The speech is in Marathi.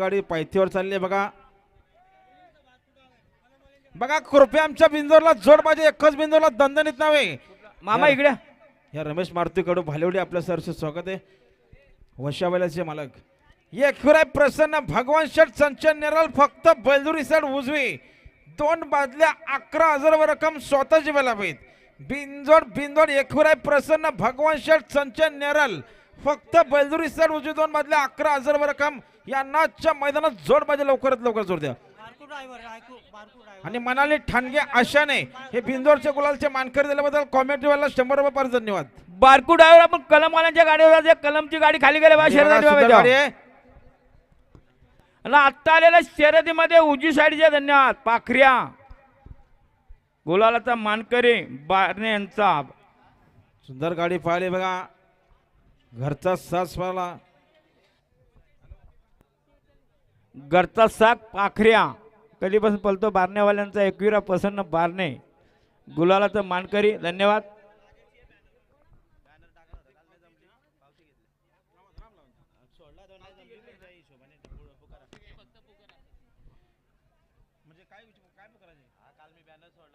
गाडी पायथीवर चालली आहे. बघा. बघा कृपया आमच्या बिंदोरला जोड पाहिजे. एकच बिंदोरला दणदणीत नव्हे मामा इकडे. या रमेश मारुती कडू भालेवडी आपल्या सरचे स्वागत आहे. वशावेलाचे मालक. ये खुराय प्रसन्न भगवान शेठ संचन नेरल फक्त बैलदुरी साईड उजवी. दोन बादल्या अकरा हजार रक्कम स्वतःची वेळा पाहिजे बिंजोड बिंजोड एकुराय प्रसन्न भगवान शेठ संचन नेरल. फक्त बैलदुरी साईड उजवी दोन बादल्या अकरा हजार रक्कम या नाचच्या मैदानात जोड पाहिजे लवकरात लवकर जोड द्या. आणि मनाली ठाणगे आशाने हे बिंदोरचे गुलालचे मानकरी दिल्याबद्दल कॉमेंट्रीवाला शंभर रुपये पर धन्यवाद. बारकू ड्रायव्हर आपण कलमवाल्यांच्या गाडीवर. कलमची गाडी खाली गेली बा. आणि आत्ता आलेल्या शर्यतीमध्ये उजवी साईडचे धन्यवाद. पाखऱ्या. गुलालाचा मानकरी बारणे यांचा. सुंदर गाडी पाहिली बघा. घरचा सासवाला घरचा साग पाखऱ्या कधीपासून पलतो बारण्यावाल्यांचा एकविरा प्रसन्न बारणे. गुलालाचं मानकरी धन्यवाद.